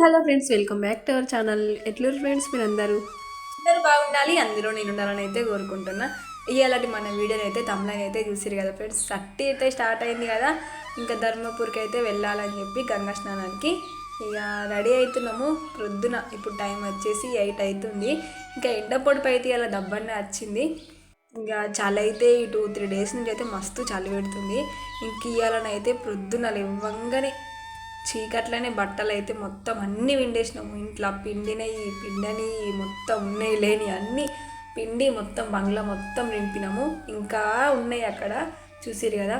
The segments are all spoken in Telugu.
Hello friends welcome back to our channel. ఎట్లూరు friends మీరు అందరూ అందరూ బాగుండాలి అందరూ నేను ఉండాలని అయితే కోరుకుంటున్నా. ఇలాంటి మన వీడియోని అయితే తమిళని అయితే చూసిరు కదా ఫ్రెండ్స్. సట్టి అయితే స్టార్ట్ అయింది కదా ఇంకా ధర్మపూర్కి అయితే వెళ్ళాలని చెప్పి గంగా స్నానానికి ఇక రెడీ అవుతున్నాము. ప్రొద్దున ఇప్పుడు టైం వచ్చేసి ఎయిట్ అవుతుంది. ఇంకా ఎండ పొడిపు అయితే ఇలా దబ్బన్న వచ్చింది. ఇంకా చలి అయితే ఈ టూ త్రీ డేస్ నుంచి అయితే మస్తు చలి పెడుతుంది. ఇంక ఇయ్యాలనైతే ప్రొద్దున లేవంగానే చీకట్లనే బట్టలు అయితే మొత్తం అన్నీ విండేసినాము. ఇంట్లో పిండినవి పిండని మొత్తం ఉన్నాయి లేని అన్నీ పిండి మొత్తం బంగ్లా మొత్తం నింపినాము. ఇంకా ఉన్నాయి అక్కడ చూసిరు కదా?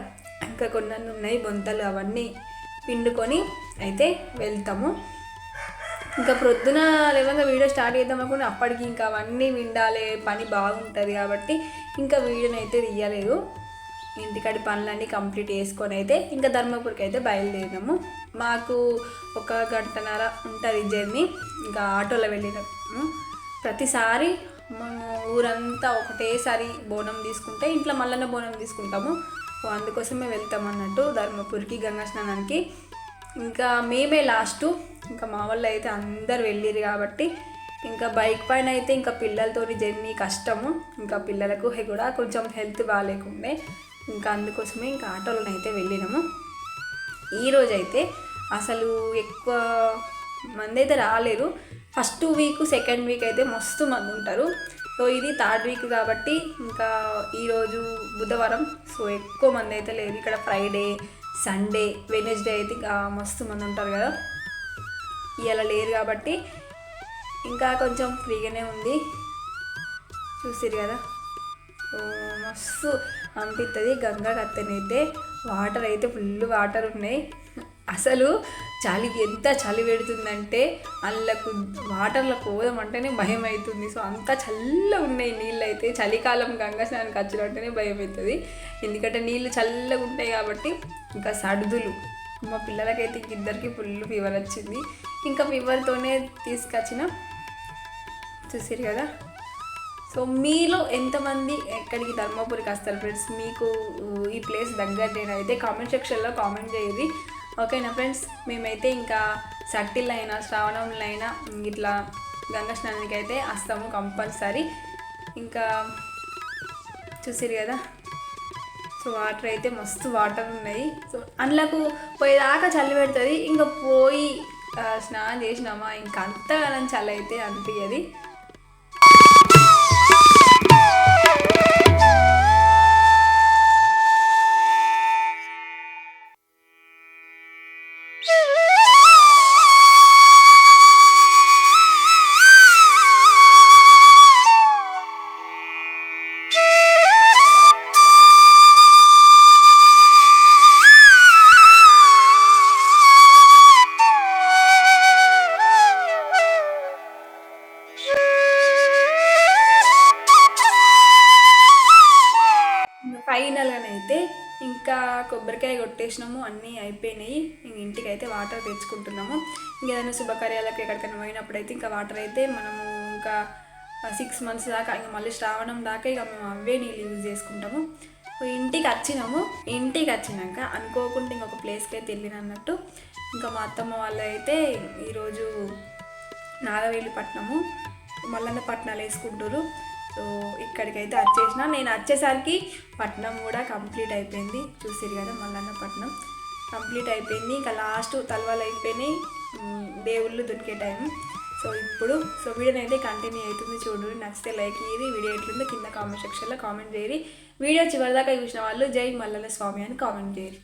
ఇంకా కొన్ని ఉన్నాయి బొంతలు అవన్నీ పిండుకొని అయితే వెళ్తాము. ఇంకా ప్రొద్దున లేవంగా వీడియో స్టార్ట్ చేద్దాం అనుకుంటే అప్పటికి ఇంకా అవన్నీ విండాలి పని బాగుంటుంది కాబట్టి ఇంకా వీడియోని అయితే తీయలేదు. ఇంటికాడి పనులన్నీ కంప్లీట్ చేసుకొని అయితే ఇంకా ధర్మపురికి అయితే బయలుదేరినాము. మాకు ఒక గంటన్నర ఉంటుంది జర్నీ. ఇంకా ఆటోలో వెళ్ళినాము ప్రతిసారి మేము ఊరంతా ఒకటేసారి బోనం తీసుకుంటే ఇంట్లో మళ్ళీ బోనం తీసుకుంటాము. అందుకోసమే వెళ్తాం అన్నట్టు ధర్మపురికి గంగా స్నానానికి. ఇంకా మేమే లాస్ట్. ఇంకా మా వాళ్ళు అయితే అందరు వెళ్ళిరు కాబట్టి ఇంకా బైక్ పైన అయితే ఇంకా పిల్లలతోని జర్నీ కష్టము. ఇంకా పిల్లలకు కూడా కొంచెం హెల్త్ బాగాలేకుండే. ఇంకా అందుకోసమే ఇంకా ఆటోలను అయితే వెళ్ళినాము. ఈరోజు అయితే అసలు ఎక్కువ మంది అయితే రాలేరు. ఫస్ట్ వీక్ సెకండ్ వీక్ అయితే మస్తు మంది ఉంటారు. సో ఇది థర్డ్ వీక్ కాబట్టి ఇంకా ఈరోజు బుధవారం సో ఎక్కువ మంది అయితే లేరు. ఇక్కడ ఫ్రైడే సండే వెనస్డే అయితే ఇంకా మస్తు మంది ఉంటారు కదా. ఇలా లేరు కాబట్టి ఇంకా కొంచెం ఫ్రీగానే ఉంది. చూసిరు కదా. మస్తు అనిపిస్తుంది గంగా కత్తనైతే వాటర్ అయితే ఫుల్ వాటర్ ఉన్నాయి. అసలు చలికి ఎంత చలి పెడుతుందంటే అందులోకి వాటర్లో పోదామంటేనే భయం అవుతుంది సో అంత చల్లగా ఉన్నాయి నీళ్ళు అయితే చలికాలం గంగా స్నానానికి వచ్చినట్టేనే భయం అవుతుంది ఎందుకంటే నీళ్ళు చల్లగా ఉంటాయి కాబట్టి ఇంకా సర్దులు. మా పిల్లలకైతే ఇంక ఇద్దరికి ఫుల్ ఫీవర్ వచ్చింది. ఇంకా ఫీవర్తోనే తీసుకొచ్చిన. చూసారు కదా? సో మీలో ఎంతమంది ఎక్కడికి ధర్మపురికి వస్తారు ఫ్రెండ్స్? మీకు ఈ ప్లేస్ దగ్గరనేనైతే కామెంట్ సెక్షన్లో కామెంట్ చేయండి. ఓకేనా ఫ్రెండ్స్? మేమైతే ఇంకా సట్టిల్ అయినా శ్రావణంలో అయినా ఇట్లా గంగా స్నానానికి అయితే వస్తాము కంపల్సరీ. ఇంకా చూసారు కదా? సో వాటర్ అయితే మస్తు వాటర్ ఉన్నాయి. సో అందులోకి పోయేదాకా చల్లి పెడుతుంది. ఇంకా పోయి స్నానం చేసినామా? ఇంకా అంతగానం చల్ల అయితే అనిపించదు అయితే ఇంకా కొబ్బరికాయ కొట్టేసినాము అన్నీ అయిపోయినాయి. ఇంక ఇంటికి అయితే వాటర్ తెచ్చుకుంటున్నాము. ఇంకేదైనా శుభకార్యాలకు ఎక్కడికైనా పోయినప్పుడైతే ఇంకా వాటర్ అయితే మనము ఇంకా సిక్స్ మంత్స్ దాకా ఇంకా మళ్ళీ శ్రావణం దాకా ఇక మేము అవే నీళ్ళు యూజ్ చేసుకుంటాము. ఇంటికి వచ్చినాము. ఇంటికి వచ్చినాక అనుకోకుండా ఇంకొక ప్లేస్కి అయితే వెళ్ళిన అన్నట్టు ఇంకా మా అత్తమ్మ వాళ్ళు అయితే ఈరోజు నాగవేలి పట్నము మల్లన్న పట్నాలు వేసుకుంటారు సో ఇక్కడికైతే వచ్చేసిన. నేను వచ్చేసరికి పట్నం కూడా కంప్లీట్ అయిపోయింది. చూసిరు కదా మల్లన్న పట్నం. కంప్లీట్ అయిపోయింది. ఇంకా లాస్ట్ తలవాలు అయిపోయినాయి. దేవుళ్ళు దొరికే టైం సో ఇప్పుడు సో వీడియో అయితే కంటిన్యూ అవుతుంది చూడండి. నచ్చితే లైక్ ఇయ్యి వీడియో ఎట్లుందో కింద కామెంట్ సెక్షన్లో కామెంట్ చేయరు వీడియో చివరిదాకా చూసిన వాళ్ళు జై మల్లన్న స్వామి అని కామెంట్ చేయరు